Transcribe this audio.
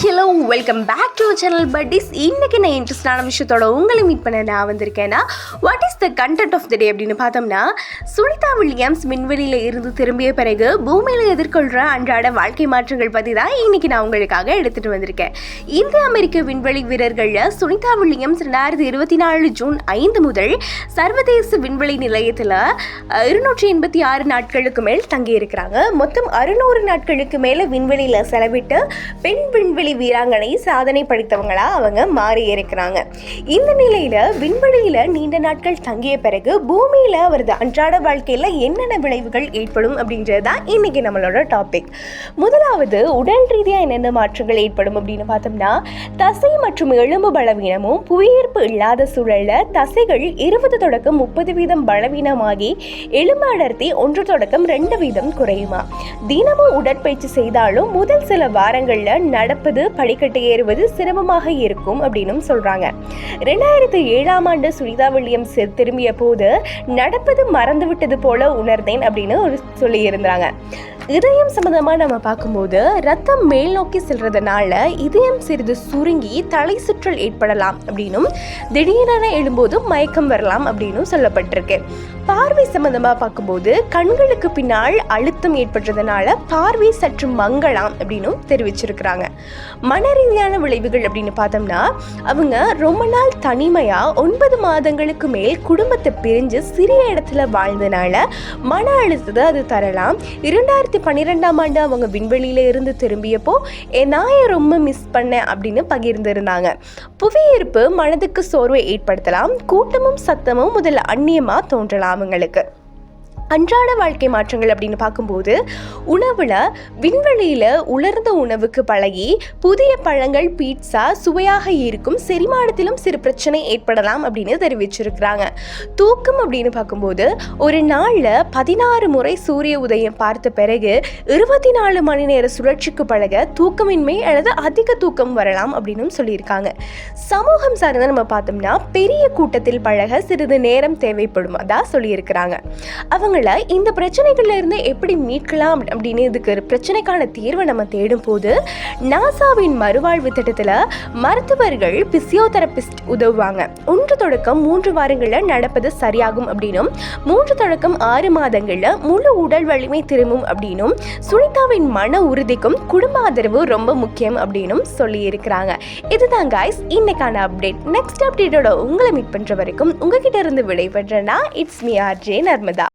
Whew. Hello welcome back to channel buddies இன்னைக்கு நான் இன்ட்ரெஸ்டான விஷயத்தோட உங்களை மீட் பண்ண நான் வந்திருக்கேன்னா what is the content of the day அப்படின்னு பார்த்தோம்னா சுனிதா வில்லியம்ஸ் விண்வெளியில் இருந்து திரும்பிய பிறகு பூமியில் எதிர்கொள்கிற அன்றாட வாழ்க்கை மாற்றங்கள் பற்றி தான் இன்னைக்கு நான் உங்களுக்காக எடுத்துகிட்டு வந்திருக்கேன். இந்திய அமெரிக்க விண்வெளி வீரர்களில் சுனிதா வில்லியம்ஸ் ரெண்டாயிரத்தி இருபத்தி நாலு ஜூன் ஐந்து முதல் சர்வதேச விண்வெளி நிலையத்தில் இருநூற்றி எண்பத்தி ஆறு நாட்களுக்கு மேல் தங்கியிருக்கிறாங்க. மொத்தம் அறுநூறு நாட்களுக்கு மேலே விண்வெளியில் செலவிட்டு பெண் விண்வெளி வீராங்கனை சாதனை படித்தவங்களா அவங்க மாறி இருக்கிறாங்க. இந்த நிலையில விண்வெளியில நீண்ட நாட்கள் தங்கிய பிறகு பூமியில அவரது அன்றாட வாழ்க்கையில என்னென்ன விளைவுகள் ஏற்படும் அப்படின்றது தான் இன்னைக்கு நம்மளோட டாபிக் முதலாவது உடல் ரீதியாக என்னென்ன மாற்றங்கள் ஏற்படும் அப்படின்னு பார்த்தோம்னா தசை மற்றும் எலும்பு பலவீனமும் புவியீர்ப்பு இல்லாத சூழல்ல தசைகள் இருபது தொடக்கம் முப்பது வீதம் பலவீனமாகி எலும்பு அடர்த்தி ஒன்று தொடக்கம் ரெண்டு வீதம் குறையுமா? தினமும் உடற்பயிற்சி செய்தாலும் முதல் சில வாரங்களில் நடப்பது படிக்கட்டு ஏறுவது சிரமமாக இருக்கும் அப்படின்னும் சொல்றாங்க. ரெண்டாயிரத்தி ஏழாம் ஆண்டு சுனிதா வில்லியம்ஸ் திரும்பிய போது நடப்பது மறந்துவிட்டது போல உணர்ந்தேன் அப்படின்னு ஒரு சொல்லியிருந்தாங்க இதயம் சம்மந்தமாக நம்ம பார்க்கும்போது ரத்தம் மேல் நோக்கி செல்றதுனால இதயம் சிறிது சுருங்கி தலை சுற்றல் ஏற்படலாம் அப்படின்னும் திடீரென எழும்போது மயக்கம் வரலாம் அப்படின்னும் சொல்லப்பட்டிருக்கு. பார்வை சம்மந்தமாக பார்க்கும்போது கண்களுக்கு பின்னால் அழுத்தம் ஏற்பட்டதுனால பார்வை சற்று மங்கலாம் அப்படின்னும் தெரிவிச்சிருக்கிறாங்க. மன ரீதியான விளைவுகள் அப்படின்னு பார்த்தோம்னா அவங்க ரொம்ப நாள் தனிமையாக ஒன்பது மாதங்களுக்கு மேல் குடும்பத்தை பிரிஞ்சு சிறிய இடத்துல வாழ்ந்தனால மன அழுத்தத்தை அது தரலாம். இரண்டாயிரத்தி பன்னிரெண்டாம் ஆண்டு அவங்க விண்வெளியில இருந்து திரும்பியப்போ என் நாயை ரொம்ப மிஸ் பண்ணேன்? அப்படின்னு பகிர்ந்திருந்தாங்க. புவியீர்ப்பு மனதுக்கு சோர்வை ஏற்படுத்தலாம் கூட்டமும் சத்தமும் முதல்ல அந்நியமாக தோன்றலாம் அவங்களுக்கு. அன்றாட வாழ்க்கை மாற்றங்கள் அப்படின்னு பார்க்கும்போது உணவில் விண்வெளியில் உலர்ந்த உணவுக்கு பழகி புதிய பழங்கள் பீட்சா சுவையாக இருக்கும் செரிமானத்திலும் சிறு பிரச்சனை ஏற்படலாம் அப்படின்னு தெரிவிச்சிருக்கிறாங்க. தூக்கம் அப்படின்னு பார்க்கும்போது ஒரு நாளில் பதினாறு முறை சூரிய உதயம் பார்த்த பிறகு இருபத்தி நாலு மணி நேர சுழற்சிக்கு பழக தூக்கமின்மை அல்லது அதிக தூக்கம் வரலாம் அப்படின்னு சொல்லியிருக்காங்க. சமூகம் சார்ந்த நம்ம பார்த்தோம்னா பெரிய கூட்டத்தில் பழக சிறிது நேரம் தேவைப்படும். அதான் சொல்லியிருக்கிறாங்க. அவங்க உங்களை இந்த பிரச்சனைகள்ல இருந்து எப்படி மீட்கலாம் அப்படின்னு இதுக்கு ஒரு பிரச்சனைக்கான தீர்வை நம்ம தேடும் போது நாசாவின் மறுவாழ்வு திட்டத்தில் மருத்துவர்கள் பிசியோதெரபிஸ்ட் உதவுவாங்க. ஒன்று தொடக்கம் மூன்று வாரங்களில் நடப்பது சரியாகும் அப்படின்னும் மூன்று தொடக்கம் ஆறு மாதங்களில் முழு உடல் வலிமை திரும்பும் அப்படின்னும் சுனிதாவின் மன உறுதிக்கும் குடும்ப ஆதரவு ரொம்ப முக்கியம் அப்படின்னும் சொல்லி இருக்கிறாங்க இதுதான் காய்ஸ் இன்னைக்கான அப்டேட் நெக்ஸ்ட் அப்டேட்டோட உங்களை மீட் பண்ற வரைக்கும் உங்ககிட்ட இருந்து விடைபெற்றேன்னா it's me R J Narmada